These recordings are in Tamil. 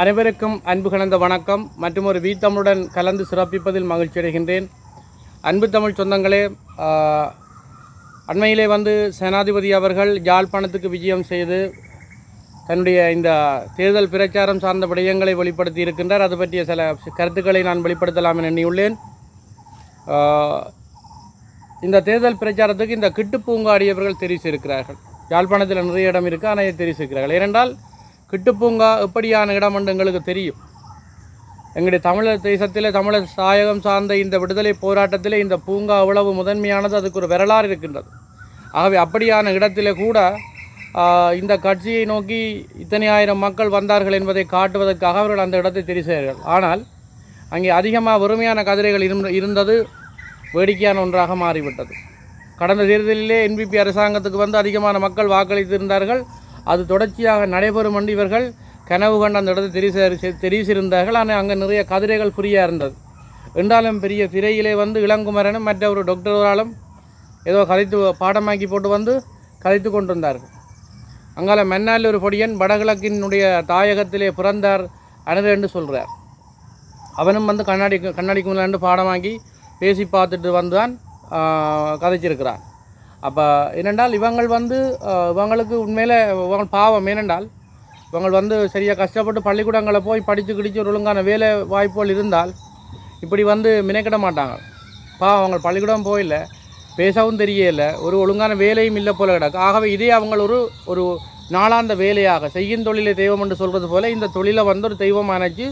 அனைவருக்கும் அன்பு கலந்த வணக்கம். மற்றும் ஒரு வீத்தமிழுடன் கலந்து சிறப்பிப்பதில் மகிழ்ச்சி அடைகின்றேன். அன்பு தமிழ் சொந்தங்களே அண்மையிலே வந்து சேனாதிபதி அவர்கள் யாழ்ப்பாணத்துக்கு விஜயம் செய்து தன்னுடைய இந்த தேர்தல் பிரச்சாரம் சார்ந்த விடயங்களை வெளிப்படுத்தி இருக்கின்றார். அது பற்றிய சில கருத்துக்களை நான் வெளிப்படுத்தலாம் என எண்ணியுள்ளேன். இந்த தேர்தல் பிரச்சாரத்துக்கு இந்த கிட்டு பூங்காடியவர்கள் தெரிவித்திருக்கிறார்கள். யாழ்ப்பாணத்தில் நிறைய இடம் இருக்குது ஆனால் தெரிவித்திருக்கிறார்கள். ஏனென்றால் கிட்டுப்பூங்கா எப்படியான இடம் என்று எங்களுக்கு தெரியும். எங்களுடைய தமிழர் தேசத்தில் தமிழர் சாயகம் சார்ந்த இந்த விடுதலை போராட்டத்தில் இந்த பூங்கா அவ்வளவு முதன்மையானது அதுக்கு ஒரு வரலாறு இருக்கின்றது. ஆகவே அப்படியான இடத்திலே கூட இந்த கட்சியை நோக்கி இத்தனை ஆயிரம் மக்கள் வந்தார்கள் என்பதை காட்டுவதற்காக அவர்கள் அந்த இடத்தை தெரிசார்கள் ஆனால் அங்கே அதிகமாக வறுமையான கதிரைகள் இருந்தது வேடிக்கையான ஒன்றாக மாறிவிட்டது. கடந்த தேர்தலிலே என்பிபி அரசாங்கத்துக்கு வந்து அதிகமான மக்கள் வாக்களித்திருந்தார்கள். அது தொடர்ச்சியாக நடைபெறும் என்று இவர்கள் கனவு கண்ட அந்த இடத்தை தெரிவி தெரிவிச்சிருந்தார்கள் ஆனால் அங்கே நிறைய கதிரைகள் ஃப்ரீயாக இருந்தது. என்றாலும் பெரிய திரையிலே வந்து இளங்குமரனும் மற்ற ஒரு டாக்டராலும் ஏதோ கதைத்து பாடமாக்கி போட்டு வந்து கதைத்து கொண்டிருந்தார்கள். அங்கால மன்னால் ஒரு பொடியன் வடகிழக்கினுடைய தாயகத்திலே பிறந்தார் அனது என்று சொல்கிறார் அவனும் வந்து கண்ணாடி கண்ணாடிக்கு முன்னாடி பாடமாக்கி பேசி பார்த்துட்டு வந்தான் கதைச்சிருக்கிறான். அப்போ என்னென்றால் இவங்கள் வந்து இவங்களுக்கு உண்மையில் இவங்க பாவம். ஏனென்றால் இவங்கள் வந்து சரியாக கஷ்டப்பட்டு பள்ளிக்கூடங்களை போய் படித்து கிடிச்சு ஒரு ஒழுங்கான வேலை வாய்ப்புகள் இருந்தால் இப்படி வந்து மினைக்கிட மாட்டாங்க. பாவம் அவங்க பள்ளிக்கூடம் போயில்லை பேசவும் தெரியல ஒரு ஒழுங்கான வேலையும் இல்லை போல கிடக்கு. ஆகவே இதே அவங்க ஒரு ஒரு நாளாந்த வேலையாக செய்யும் தொழிலை தெய்வம் என்று சொல்கிறது போல இந்த தொழிலை வந்து ஒரு தெய்வம் அணைச்சு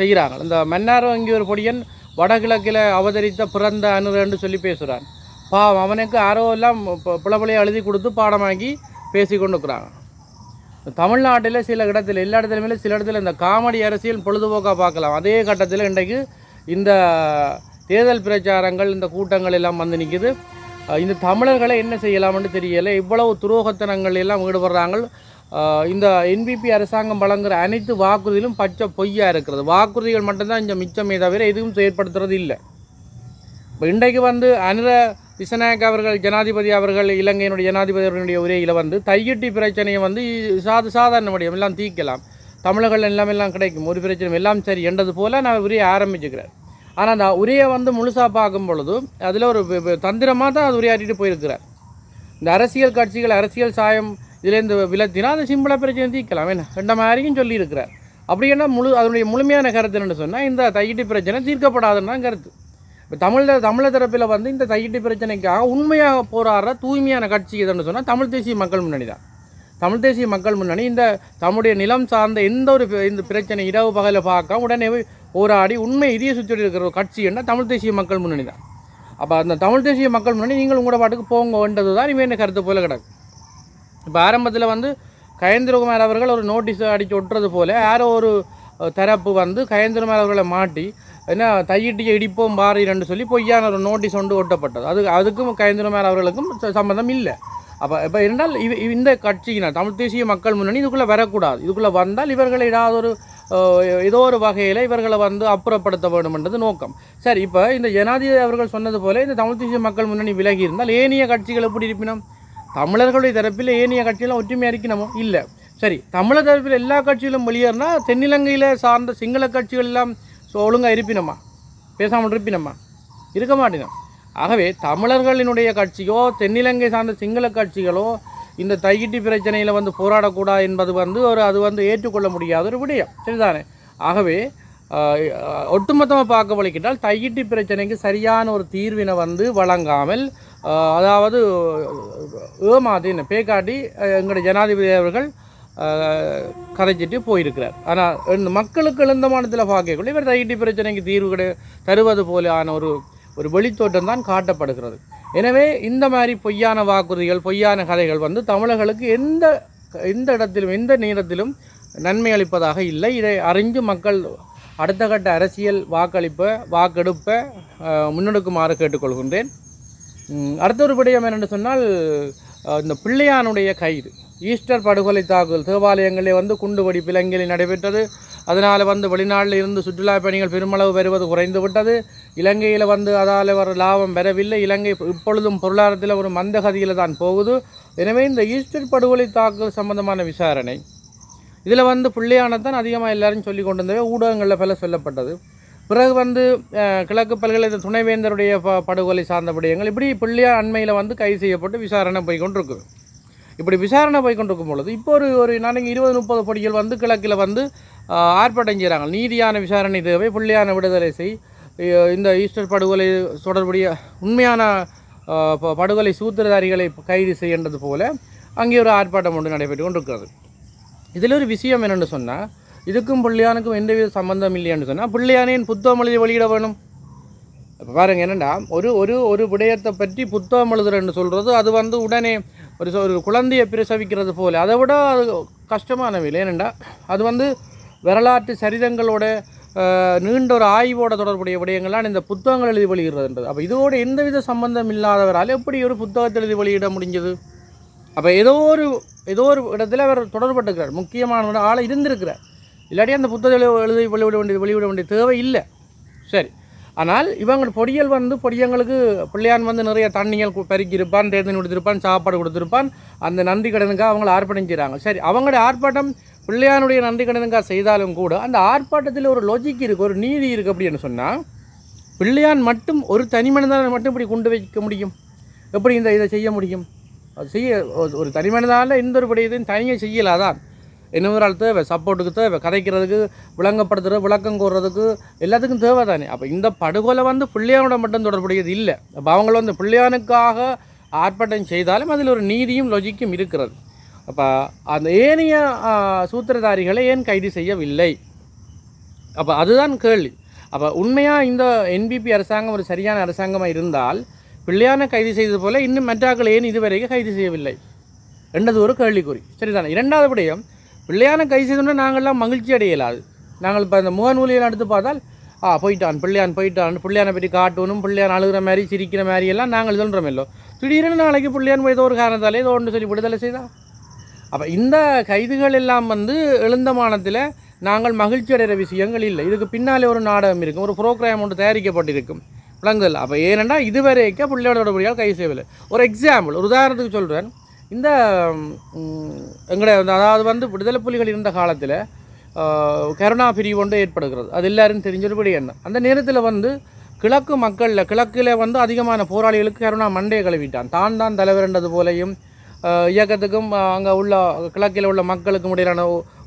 செய்கிறாங்க இந்த மன்னார் வங்கி ஒரு பொடியன் வடகிழக்கில் அவதரித்த பிறந்த அனுரன்னு சொல்லி பேசுகிறான். பாவம் அவனுக்கு யாரோ எல்லாம் பிளப்பிளையை எழுதி கொடுத்து பாடமாக்கி பேசி கொண்டுக்கிறாங்க தமிழ்நாட்டில் சில இடத்துல எல்லா இடத்துலையுமே சில இடத்துல இந்த காமெடி அரசியல் பொழுதுபோக்காக பார்க்கலாம். அதே கட்டத்தில் இன்றைக்கு இந்த தேர்தல் பிரச்சாரங்கள் இந்த கூட்டங்கள் எல்லாம் வந்து நிற்குது இந்த தமிழர்களை என்ன செய்யலாம்னு தெரியலை. இவ்வளவு துரோகத்தனங்கள் எல்லாம் ஈடுபடுறாங்க. இந்த என்பிபி அரசாங்கம் வழங்குகிற அனைத்து வாக்குறுதிகளும் பச்சை பொய்யாக இருக்கிறது. வாக்குறுதிகள் மட்டும்தான் இங்கே மிச்சமே தவிர எதுவும் செயற்படுத்துறது இல்லை. இப்போ இன்றைக்கு வந்து அனுர திசநாயக் அவர்கள் ஜனாதிபதி அவர்கள் இலங்கையினுடைய ஜனாதிபதி அவர்களுடைய உரையில் வந்து தையிட்டி பிரச்சனையை வந்து சாது சாதாரண முடியும் எல்லாம் தீர்க்கலாம் தமிழர்கள் எல்லாம் எல்லாம் கிடைக்கும். ஒரு பிரச்சனை எல்லாம் சரி. என்றது போல் நான் உரையை ஆரம்பிச்சுக்கிறேன். ஆனால் அந்த உரையை வந்து முழுசாக பார்க்கும் பொழுது அதில் ஒரு தந்திரமாக தான் அது உரையாற்றிட்டு போயிருக்கிறார். இந்த அரசியல் கட்சிகள் அரசியல் சாயம் இதுலேருந்து விலத்தினா அந்த சிம்பிளாக பிரச்சனை தீர்க்கலாம் என்ன? ரெண்ட மாதிரியும் சொல்லியிருக்கிறார். அப்படின்னா முழு அதனுடைய முழுமையான கருத்து என்னென்னு சொன்னால் இந்த தையிட்டு பிரச்சனை தீர்க்கப்படாதுன்னு தான் கருத்து. இப்போ தமிழ தமிழர் தரப்பில் வந்து இந்த தையிட்டு பிரச்சனைக்காக உண்மையாக போராடுற தூய்மையான கட்சி எதுன்னு சொன்னால் தமிழ் தேசிய மக்கள் முன்னணி தான். தமிழ் தேசிய மக்கள் முன்னணி இந்த தம்முடைய நிலம் சார்ந்த எந்த ஒரு இந்த பிரச்சனை இரவு பகலில் பார்க்க உடனே போராடி உண்மை இதய சுற்றி இருக்கிற ஒரு கட்சி என்ன? தமிழ் தேசிய மக்கள் முன்னணி தான். அப்போ அந்த தமிழ் தேசிய மக்கள் முன்னணி நீங்கள் உங்களோட பாட்டுக்கு போங்கன்றது தான் இவன் கருத்து போல கிடக்கு. இப்போ ஆரம்பத்தில் வந்து கயந்திரகுமார் அவர்கள் ஒரு நோட்டீஸ் அடித்து ஒட்டுறது போல யாரோ ஒரு தரப்பு வந்து கயந்திரகுமார் அவர்களை மாட்டி என்ன தையிட்டு இடிப்போம் பாரின்னு சொல்லி பொய்யான ஒரு நோட்டீஸ் ஒன்று ஒட்டப்பட்டது. அது அதுக்கும் கயேந்திரகுமார் அவர்களுக்கும் சம்மந்தம் இல்லை. அப்போ இப்போ இருந்தால் இவ இந்த கட்சியினர் தமிழ் தேசிய மக்கள் முன்னணி இதுக்குள்ளே வரக்கூடாது. இதுக்குள்ளே வந்தால் இவர்களை ஏதாவது ஒரு ஏதோ ஒரு வகையில் இவர்களை வந்து அப்புறப்படுத்த வேண்டும்ன்றது நோக்கம். சரி இப்போ இந்த ஜனாதிபதி அவர்கள் சொன்னது போல இந்த தமிழ் தேசிய மக்கள் முன்னணி விலகி இருந்தால் ஏனைய கட்சிகள் எப்படி இருப்பினும்? தமிழர்களுடைய தரப்பில் ஏனைய கட்சியெல்லாம் ஒற்றுமையாக இருக்கணுமோ? இல்லை. சரி தமிழர் தரப்பில் எல்லா கட்சிகளும் வெளியேறினா தென்னிலங்கையில் சார்ந்த சிங்கள கட்சிகள் எல்லாம் ஸோ ஒழுங்காக இருப்பினம்மா பேசாமல் இருப்பினம்மா இருக்க மாட்டினோம். ஆகவே தமிழர்களினுடைய கட்சியோ தென்னிலங்கை சார்ந்த சிங்கள கட்சிகளோ இந்த தையிட்டி பிரச்சனையில் வந்து போராடக்கூடாது என்பது வந்து ஒரு அது வந்து ஏற்றுக்கொள்ள முடியாத ஒரு விடயம். சரிதானே? ஆகவே ஒட்டுமொத்தமாக பார்க்க வழிக்கிட்டால் தையிட்டி பிரச்சனைக்கு சரியான ஒரு தீர்வினை வந்து வழங்காமல் அதாவது ஏமாத்தி பேக்காட்டி எங்களுடைய ஜனாதிபதி அவர்கள் கதைச்சிட்டு போயிருக்கிறார். ஆனால் மக்களுக்கு எழுந்த மாநிலத்தில் பார்க்கக்குள்ள இவர் தையிட்டி பிரச்சனைக்கு தீர்வு கிடை தருவது போலான ஒரு ஒரு வெளித்தோட்டம் தான் காட்டப்படுகிறது. எனவே இந்த மாதிரி பொய்யான வாக்குறுதிகள் பொய்யான கதைகள் வந்து தமிழர்களுக்கு எந்த எந்த இடத்திலும் எந்த நேரத்திலும் நன்மை அளிப்பதாக இல்லை. இதை அறிஞ்சு மக்கள் அடுத்த கட்ட அரசியல் வாக்களிப்பை வாக்கெடுப்பை முன்னெடுக்குமாறு கேட்டுக்கொள்கின்றேன். அடுத்த ஒரு விடயம் என்னென்னு சொன்னால் இந்த பிள்ளையானுடைய கைது ஈஸ்டர் படுகொலை தாக்குதல் தேவாலயங்களே வந்து குண்டு வெடிப்பு நடைபெற்றது. அதனால் வந்து வெளிநாட்டில் இருந்து சுற்றுலா பயணிகள் பெருமளவு வருவது குறைந்து விட்டது. இலங்கையில் வந்து அதால் வர லாபம் பெறவில்லை இலங்கை இப்பொழுதும் பொருளாதாரத்தில் ஒரு மந்தகதியில் தான் போகுது. எனவே இந்த ஈஸ்டர் படுகொலை தாக்குதல் சம்பந்தமான விசாரணை. இதில் வந்து பிள்ளையானதான் அதிகமாக எல்லாரும் சொல்லி கொண்டு வந்தவே ஊடகங்களில் பல சொல்லப்பட்டது. பிறகு வந்து கிழக்கு பல்கலை துணைவேந்தருடைய ப படுகொலை சார்ந்த விடயங்கள் இப்படி பிள்ளையார் அண்மையில் வந்து கைது செய்யப்பட்டு விசாரணை போய்கொண்டிருக்குது இப்படி விசாரணை போய்கொண்டிருக்கும் பொழுது இப்போ ஒரு ஒரு நாளைக்கு இருபது முப்பது படிகள் வந்து கிழக்கில் வந்து ஆர்ப்பாட்டம் செய்கிறாங்க நீதியான விசாரணை தேவை புள்ளியான விடுதலை செய் இந்த ஈஸ்டர் படுகொலை தொடர்புடைய உண்மையான ப- படுகொலை சூத்திரதாரிகளை கைது செய்யன்றது போல அங்கே ஒரு ஆர்ப்பாட்டம் ஒன்று நடைபெற்று கொண்டிருக்கிறது. இதில் ஒரு விஷயம் என்னென்னு சொன்னால் இதுக்கும் பிள்ளையானுக்கும் எந்தவித சம்பந்தம் இல்லையான்னு சொன்னால் பிள்ளையானேன் புத்தகம் எழுதி வெளியிட வேணும். இப்போ பாருங்க என்னென்னா ஒரு ஒரு ஒரு விடயத்தை பற்றி புத்தகம் எழுதுறேன்னு சொல்கிறது அது வந்து உடனே ஒரு ஒரு குழந்தையை பிரசவிக்கிறது போல. அதை விட அது கஷ்டமான வேலை. ஏனெண்டா அது வந்து வரலாற்று சரிதங்களோட நீண்ட ஒரு ஆய்வோட தொடர்புடைய விடயங்கள்லாம் இந்த புத்தகங்கள் எழுதி வெளியிடுறதுன்றது. அப்போ இதோட எந்தவித சம்பந்தம் இல்லாதவரால் எப்படி ஒரு புத்தகத்தை எழுதி வெளியிட முடிஞ்சது? அப்போ ஏதோ ஒரு ஏதோ ஒரு இடத்துல அவர் தொடர்பட்டுக்கிறார். முக்கியமான ஒரு ஆளை இருந்திருக்கிறார். இல்லாட்டி அந்த புத்தகத்தை எழுதி வெளியிட வேண்டிய வெளியிட வேண்டிய தேவை இல்லை. சரி. ஆனால் இவங்க பொடியல் வந்து பொடியங்களுக்கு பிள்ளையான் வந்து நிறைய தண்ணிகள் பெருக்கியிருப்பான் தேர்தல் கொடுத்துருப்பான் சாப்பாடு கொடுத்துருப்பான். அந்த நன்றி கடனுக்காக அவங்கள ஆர்ப்பாட்டம் செய்கிறாங்க சரி அவங்களோட ஆர்ப்பாட்டம் பிள்ளையானுடைய நன்றி கடனுக்காக செய்தாலும் கூட அந்த ஆர்ப்பாட்டத்தில் ஒரு லொஜிக் இருக்குது ஒரு நீதி இருக்குது அப்படின்னு சொன்னால் பிள்ளையான் மட்டும் ஒரு தனிமனிதனை மட்டும் இப்படி கொண்டு வைக்க முடியும்? எப்படி இந்த இதை செய்ய முடியும்? செய்ய ஒரு- ஒரு தனி மனிதனால் எந்த ஒரு விடயத்தையும் தனியாக செய்யலாதான். இன்னொரு தேவை சப்போர்ட்டுக்கு தேவை கதைக்கிறதுக்கு விளங்கப்படுத்துறது விளக்கம் கூறுறதுக்கு எல்லாத்துக்கும் தேவை தானே. அப்போ இந்த படுகொலை வந்து பிள்ளையானோட மட்டும் தொடர்புடையது இல்லை. அப்போ அவங்கள வந்து பிள்ளையானுக்காக ஆர்ப்பாட்டம் செய்தாலும் அதில் ஒரு நீதியும் லொஜிக்கும் இருக்கிறது. அப்போ அந்த ஏனைய சூத்திரதாரிகளை ஏன் கைது செய்யவில்லை? அப்போ அதுதான் கேள்வி. அப்போ உண்மையாக இந்த என்பிபி அரசாங்கம் ஒரு சரியான அரசாங்கமாக இருந்தால் பிள்ளையான கைது செய்தது போல இன்னும் மெட்ராக்கள் ஏன் இதுவரைக்கும் கைது செய்யவில்லை? ரெண்டது ஒரு கேள்விக்குறி. சரிதானே? இரண்டாவது விடயம் பிள்ளையான கை செய்தோன்னா நாங்கள்லாம் மகிழ்ச்சி அடையலாது. நாங்கள் இப்போ அந்த முகநூலியெல்லாம் எடுத்து பார்த்தால் ஆ போயிட்டான் பிள்ளையான் போயிட்டான் பிள்ளையானை பற்றி காட்டணும் பிள்ளையான் அழுகிற மாதிரி சிரிக்கிற மாதிரி எல்லாம் நாங்கள் சொல்கிறோம் இல்லோ திடீர்னு நாளைக்கு பிள்ளையான் போய் ஏதோ ஒரு காரணத்தாலே ஏதோ ஒன்று சொல்லி விடுதலை செய்தா? அப்போ இந்த கைதுகள் எல்லாம் வந்து எழுந்த மானத்தில் நாங்கள் மகிழ்ச்சி அடைகிற விஷயங்கள் இல்லை. இதுக்கு பின்னாலே ஒரு நாடகம் இருக்கும் ஒரு ப்ரோக்ராம் ஒன்று தயாரிக்கப்பட்டிருக்கும். விளங்குதல். அப்போ ஏனென்றால் இதுவரைக்கும் பிள்ளையோட தொடர்புடையால் கை செய்யவில்லை. ஒரு எக்ஸாம்பிள் ஒரு உதாரணத்துக்கு சொல்கிறேன் இந்த எங்களுடைய எங்களை வந்து அதாவது வந்து விடுதலை புலிகள் இருந்த காலத்தில் கருணா பிரிவு ஒன்று ஏற்படுகிறது. அது எல்லாரும் தெரிஞ்சொருபடி என்ன? அந்த நேரத்தில் வந்து கிழக்கு மக்களில் கிழக்கில் வந்து அதிகமான போராளிகளுக்கு கருணா மண்டையை கழுவிட்டான். தான் தான் தலைவர்ன்றது போலையும் இயக்கத்துக்கும் அங்கே உள்ள கிழக்கில் உள்ள மக்களுக்கும் இடையிலான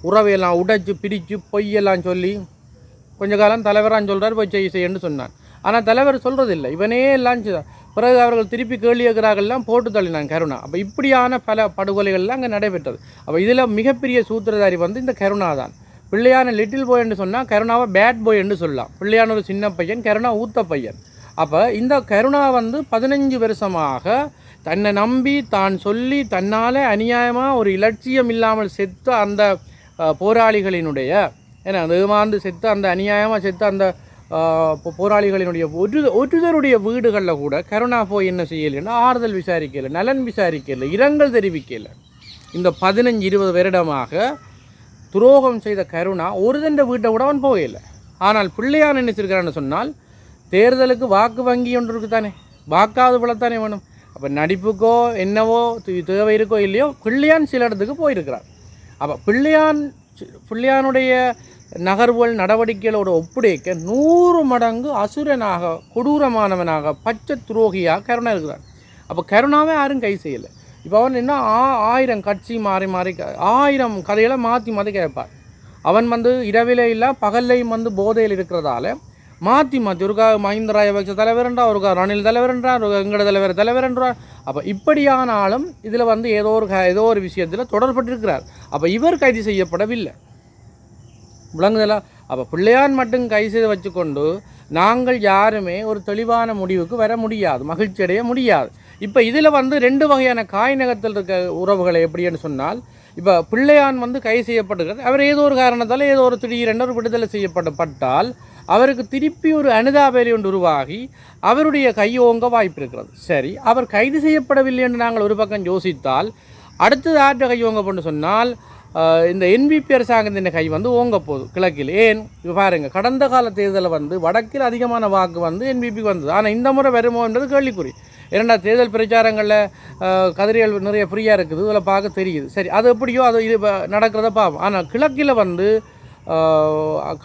உறவையெல்லாம் உடைச்சு பிரித்து பொய்யெல்லாம் சொல்லி கொஞ்ச காலம் தலைவரான்னு சொல்கிறார் போய் செய்ய செய்யன்னு சொன்னான் ஆனால் தலைவர் சொல்கிறதில்லை இவனே எல்லாம் செய்தான். பிறகு அவர்கள் திருப்பி கேள்வி கேட்கிறார்கள்லாம் போட்டு தள்ளினான் கருணா. அப்போ இப்படியான பல படுகொலைகள்லாம் அங்கே நடைபெற்றது. அப்போ இதில் மிகப்பெரிய சூத்திரதாரி வந்து இந்த கருணா தான். பிள்ளையான லிட்டில் பாய் என்று சொன்னால் கருணாவை பேட் பாய் என்று சொல்லலாம். பிள்ளையான ஒரு சின்ன பையன் கருணா ஊத்த பையன். அப்போ இந்த கருணா வந்து பதினஞ்சு வருஷமாக தன்னை நம்பி தான் சொல்லி தன்னால் அநியாயமாக ஒரு இலட்சியம் இல்லாமல் செத்த அந்த போராளிகளினுடைய ஏன்னா அந்த ஏமாந்து செத்த அந்த அநியாயமாக செத்த அந்த போராளிகளினுடைய ஒரு ஒருத்தருடைய வீடுகளில் கூட கருணா போய் என்ன செய்யலைன்னா ஆறுதல் விசாரிக்கல நலன் விசாரிக்கல இரங்கல் தெரிவிக்கல. இந்த பதினஞ்சு இருபது வருடமாக துரோகம் செய்த கருணா ஒரு தண்ட வீட்டை கூட அவன் போகல. ஆனால் பிள்ளையான் நினைச்சிருக்கிறான்னு சொன்னால் தேர்தலுக்கு வாக்கு வங்கி ஒன்று இருக்கு தானே வாக்காவது விழத்தானே வேணும். அப்போ நடிப்புக்கோ என்னவோ தேவை இருக்கோ இல்லையோ பிள்ளையான் சில இடத்துக்கு போயிருக்கிறார் அப்போ பிள்ளையான் பிள்ளையானுடைய நகர்வுகள் நடவடிக்கைகளோட ஒப்படைக்க நூறு மடங்கு அசுரனாக கொடூரமானவனாக பச்சை துரோகியாக கருணா இருக்கிறார். அப்போ கருணாவே யாரும் கை செய்யலை. இப்போ அவன் என்ன ஆ ஆயிரம் கட்சி மாறி மாறி ஆயிரம் கதைகளை மாற்றி மாற்றி கேட்பார். அவன் வந்து இரவிலே இல்லை பகல்லையும் வந்து போதையில் இருக்கிறதால மாற்றி மாற்றி ஒருக்கா மஹிந்த ராஜபக்ச தலைவர்ன்றா ஒருக்கா ரணில் தலைவர்ன்றார் ஒரு எங்கட தலைவர் தலைவர்ன்றார் அப்போ இப்படியானாலும் இதில் வந்து ஏதோ ஒரு க- ஏதோ ஒரு விஷயத்தில் தொடர்பட்டிருக்கிறார். அப்போ இவர் கைது செய்யப்படவில்லை. விளங்குதலா? அப்போ பிள்ளையான் மட்டும் கை செய்து வச்சுக்கொண்டு நாங்கள் யாருமே ஒரு தெளிவான முடிவுக்கு வர முடியாது மகிழ்ச்சி அடைய முடியாது. இப்போ இதில் வந்து ரெண்டு வகையான காய்நகத்தில் இருக்க உறவுகளை எப்படின்னு சொன்னால் இப்போ பிள்ளையான் வந்து கை செய்யப்படுகிறது அவர் ஏதோ ஒரு காரணத்தால் ஏதோ ஒரு திடீரென்று ஒரு விடுதலை செய்யப்படப்பட்டால் அவருக்கு திருப்பி ஒரு அனுதாபேரி ஒன்று உருவாகி அவருடைய கையோங்க வாய்ப்பு இருக்கிறது. சரி அவர் கைது செய்யப்படவில்லை என்று நாங்கள் ஒரு பக்கம் யோசித்தால் அடுத்தது ஆற்ற கையோங்க பண்ணு சொன்னால் இந்த என்பிபி அரசாங்கத்தின் கை வந்து ஓங்க போகுது கிழக்கில். ஏன்? இப்போ கடந்த கால தேர்தலில் வந்து வடக்கில் அதிகமான வாக்கு வந்து என்பிபிக்கு வந்தது. ஆனால் இந்த முறை வருமோ என்றது கேள்விக்குறி. இரண்டா தேர்தல் பிரச்சாரங்களில் கதிரியல் நிறைய ஃப்ரீயாக இருக்குது. இதில் பார்க்க தெரியுது. சரி அது எப்படியோ அது இது நடக்கிறத பார்ப்போம். ஆனால் கிழக்கில் வந்து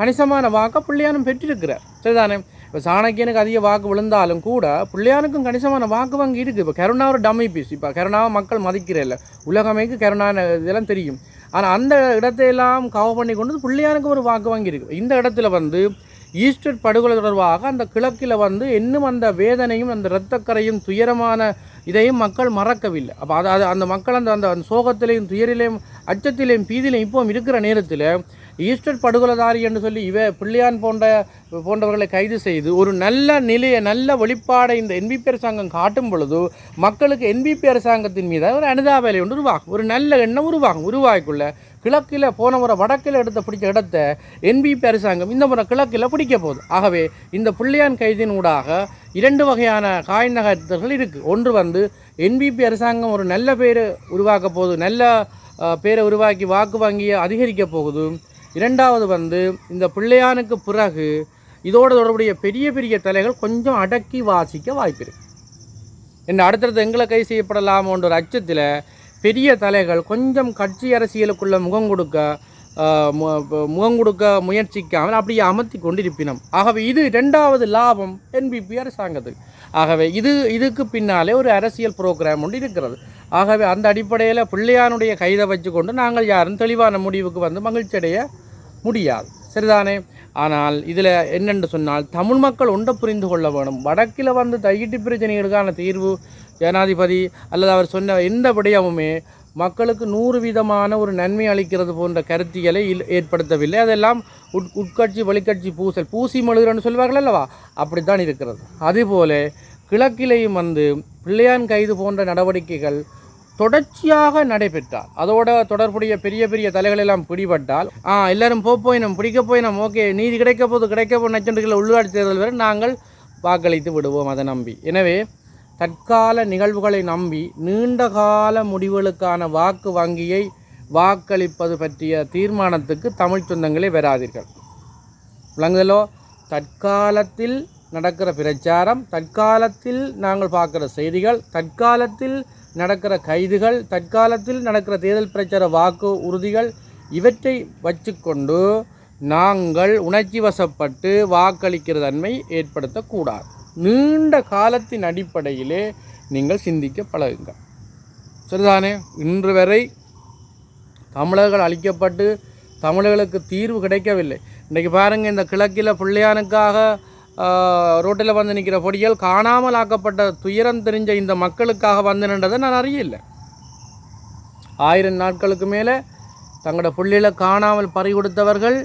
கணிசமான வாக்கை பிள்ளையானும் பெற்றிருக்கிறார். சரிதானே? இப்போ சாணக்கியனுக்கு அதிக வாக்கு விழுந்தாலும் கூட பிள்ளையானுக்கும் கணிசமான வாக்கு வங்கி இருக்குது இப்போ கருணா ஒரு டம்மி பீஸ். இப்போ கருணாவை மக்கள் மதிக்கிறதில்ல உலகமைக்கு கருணா இதெல்லாம் தெரியும். ஆனால் அந்த இடத்தையெல்லாம் கவர் பண்ணி கொண்டு பிள்ளையானுக்கு ஒரு வாக்கு வங்கி இருக்குது. இந்த இடத்துல வந்து ஈஸ்டர் படுகொலை தொடர்பாக அந்த கிழக்கில் வந்து இன்னும் அந்த வேதனையும் அந்த இரத்தக்கரையும் துயரமான இதையும் மக்கள் மறக்கவில்லை. அப்போ அது அந்த மக்கள் அந்த அந்த அந்த சோகத்திலையும் துயரிலையும் அச்சத்திலையும் பீதிலையும் இப்போவும் இருக்கிற நேரத்தில் ஈஸ்டர் படுகொலைதாரி என்று சொல்லி இவ பிள்ளையான் போன்ற போன்றவர்களை கைது செய்து ஒரு நல்ல நிலையை நல்ல வெளிப்பாடை இந்த என்பிபி அரசாங்கம் காட்டும் பொழுது மக்களுக்கு என்பிபி அரசாங்கத்தின் மீது ஒரு அனுதாபலை ஒன்று உருவாகும். ஒரு நல்ல எண்ணம் உருவாகும். உருவாக்கிக்குள்ள கிழக்கில் போன முறை வடக்கில் எடுத்த பிடிச்ச இடத்த என்பிபி அரசாங்கம் இந்த முறை கிழக்கில் பிடிக்க போகுது. ஆகவே இந்த பிள்ளையான் கைதின் ஊடாக இரண்டு வகையான காய் நகர்த்தல்கள் இருக்குது ஒன்று வந்து என்பிபி அரசாங்கம் ஒரு நல்ல பேர் உருவாக்க போகுது. நல்ல பேரை உருவாக்கி வாக்கு வங்கியை அதிகரிக்க போகுது. இரண்டாவது வந்து இந்த பிள்ளையானுக்கு பிறகு இதோடு தொடர்புடைய பெரிய பெரிய தலைகள் கொஞ்சம் அடக்கி வாசிக்க வாய்ப்பிருக்கு. என்ன அடுத்தடுத்து எங்களை கை செய்யப்படலாமோன்ற ஒரு அச்சத்தில் பெரிய தலைகள் கொஞ்சம் கட்சி அரசியலுக்குள்ள முகம் கொடுக்க மு- முகம் கொடுக்க முயற்சிக்காமல் அப்படியே அமர்த்தி கொண்டிருப்பினோம். ஆகவே இது ரெண்டாவது லாபம் என்பிபி அரசாங்கத்துக்கு. ஆகவே இது இதுக்கு பின்னாலே ஒரு அரசியல் ப்ரோக்ராம் ஒன்று இருக்கிறது. ஆகவே அந்த அடிப்படையில் பிள்ளையானுடைய கைதை வச்சுக்கொண்டு நாங்கள் யாரும் தெளிவான முடிவுக்கு வந்து மகிழ்ச்சி அடைய முடியாது. சரிதானே? ஆனால் இதில் என்னென்று சொன்னால் தமிழ் மக்கள் ஒன்றை புரிந்து கொள்ள வேணும். வடக்கில் வந்து தையிட்டு பிரச்சனைகளுக்கான தீர்வு ஜனாதிபதி அல்லது அவர் சொன்ன எந்த விடயமுமே மக்களுக்கு நூறு விதமான ஒரு நன்மை அளிக்கிறது போன்ற கருத்தியலை இல்- ஏற்படுத்தவில்லை. அதெல்லாம் உட் உட்கட்சி வெளிக்கட்சி பூசல் பூசி மழுகிறன்னு சொல்வார்கள் அல்லவா? அப்படித்தான் இருக்கிறது. அதுபோல கிழக்கிலேயும் வந்து பிள்ளையான் கைது போன்ற நடவடிக்கைகள் தொடர்ச்சியாக நடைபெற்றால் அதோட தொடர்புடைய பெரிய பெரிய தலைகள் எல்லாம் பிடிபட்டால் எல்லாரும் போய் நம் பிடிக்க நம் ஓகே நீதி கிடைக்க போது கிடைக்க போது நச்சண்டுகளை உள்ளாட்சி தேர்தல் வரை நாங்கள் வாக்களித்து விடுவோம் அதை நம்பி. எனவே தற்கால நிகழ்வுகளை நம்பி நீண்ட கால முடிவுகளுக்கான வாக்கு வங்கியை வாக்களிப்பது பற்றிய தீர்மானத்துக்கு தமிழ் சொந்தங்களே வராதீர்கள். விளங்குதலோ தற்காலத்தில் நடக்கிற பிரச்சாரம் தற்காலத்தில் நாங்கள் பார்க்குற செய்திகள் தற்காலத்தில் நடக்கிற கைதுகள் தற்காலத்தில் நடக்கிற தேர்தல் பிரச்சார வாக்கு உறுதிகள் இவற்றை வச்சுக்கொண்டு நாங்கள் உணர்ச்சி வசப்பட்டு வாக்களிக்கிற தன்மை ஏற்படுத்தக்கூடாது. நீண்ட காலத்தின் அடிப்படையிலே நீங்கள் சிந்திக்க பழகுங்கள். சரிதானே? இன்று வரை தமிழர்கள் அழிக்கப்பட்டு தமிழர்களுக்கு தீர்வு கிடைக்கவில்லை. இன்றைக்கி பாருங்கள் இந்த கிழக்கில் பிள்ளையானுக்காக ரோட்டில் வந்து நிற்கிற பொடிகள் காணாமல் ஆக்கப்பட்ட துயரம் தெரிஞ்ச இந்த மக்களுக்காக வந்து நின்றதை நான் அறியல. ஆயிரம் நாட்களுக்கு மேலே தங்களோட புள்ளியில் காணாமல் பறி கொடுத்தவர்கள்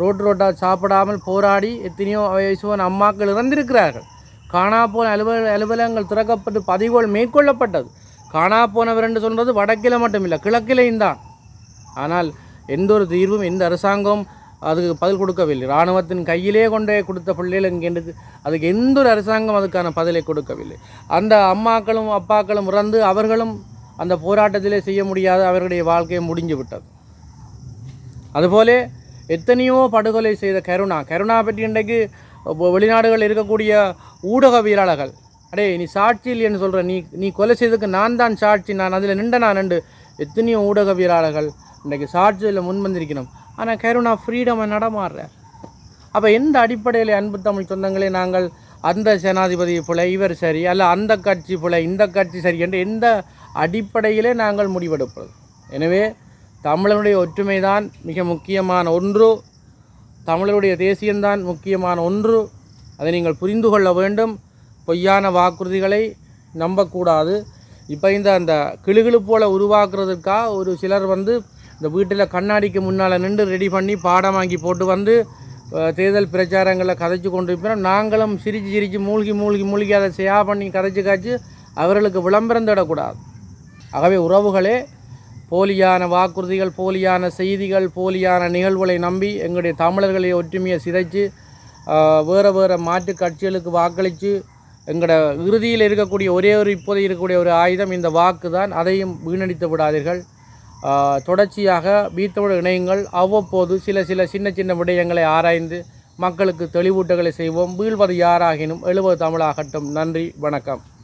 ரோட்டு ரோட்டாக சாப்பிடாமல் போராடி எத்தனையோ வயசுவன் அம்மாக்கள் இறந்திருக்கிறார்கள். காணா போன அலுவல அலுவலகங்கள் திறக்கப்பட்டு பதிவுகள் மேற்கொள்ளப்பட்டது. காணா போனவர் என்று சொல்கிறது வடக்கில் மட்டுமில்லை கிழக்கிலையும் தான் ஆனால் எந்த ஒரு தீர்வும் எந்த அரசாங்கம் அதுக்கு பதில் கொடுக்கவில்லை. இராணுவத்தின் கையிலே கொண்டே கொடுத்த பிள்ளைகள் இங்கேருந்து அதுக்கு எந்த ஒரு அரசாங்கம் அதுக்கான பதிலை கொடுக்கவில்லை. அந்த அம்மாக்களும் அப்பாக்களும் இறந்து அவர்களும் அந்த போராட்டத்திலே செய்ய முடியாத அவர்களுடைய வாழ்க்கையை முடிஞ்சு விட்டது அதுபோல எத்தனையோ படுகொலை செய்த கருணா. கருணா பற்றி இன்றைக்கு வெளிநாடுகளில் இருக்கக்கூடிய ஊடகவியலாளர்கள் அடே நீ சாட்சி இல்லைன்னு சொல்கிற நீ நீ கொலை செய்ததுக்கு நான் தான் சாட்சி நான் அதில் நின்ற நான் நின்று? எத்தனையோ ஊடகவியலாளர்கள் இன்றைக்கு சாட்சியில் முன் வந்திருக்கணும். ஆனால் கருணா ஃப்ரீடமை நடமாடுற. அப்போ எந்த அடிப்படையில் அன்பு தமிழ் சொந்தங்களே நாங்கள் அந்த ஜனாதிபதி போல இவர் சரி அல்ல அந்த கட்சி போல இந்த கட்சி சரி என்று எந்த அடிப்படையிலே நாங்கள் முடிவெடுப்பது? எனவே தமிழனுடைய ஒற்றுமை தான் மிக முக்கியமான ஒன்று. தமிழருடைய தேசியம்தான் முக்கியமான ஒன்று. அதை நீங்கள் புரிந்து கொள்ள வேண்டும். பொய்யான வாக்குறுதிகளை நம்பக்கூடாது. இப்போ இந்த அந்த கிளுகிழு போல உருவாக்குறதுக்காக ஒரு சிலர் வந்து இந்த வீட்டில் கண்ணாடிக்கு முன்னால் நின்று ரெடி பண்ணி பாடம் வாங்கி போட்டு வந்து தேர்தல் பிரச்சாரங்களை கதைச்சு கொண்டு இருக்கிறோம் நாங்களும் சிரித்து சிரித்து மூழ்கி மூழ்கி மூழ்கி அதை செய்யா பண்ணி கதைச்சு காய்ச்சி அவர்களுக்கு விளம்பரம் தேடக்கூடாது. ஆகவே உறவுகளே போலியான வாக்குறுதிகள் போலியான செய்திகள் போலியான நிகழ்வுகளை நம்பி எங்களுடைய தமிழர்களை ஒற்றுமையை சிதைச்சு வேறு வேறு மாற்று கட்சிகளுக்கு வாக்களித்து எங்களோட இறுதியில் இருக்கக்கூடிய ஒரே ஒரு இப்போதை இருக்கக்கூடிய ஒரு ஆயுதம் இந்த வாக்கு தான் அதையும் வீணடித்து விடாதீர்கள். தொடர்ச்சியாக பீத்தோடு இணையுங்கள் அவ்வப்போது சில சில சின்ன சின்ன விடயங்களை ஆராய்ந்து மக்களுக்கு தெளிவூட்டுகளை செய்வோம். வீழ்வது யாராகினும் எழுவது தமிழாகட்டும். நன்றி வணக்கம்.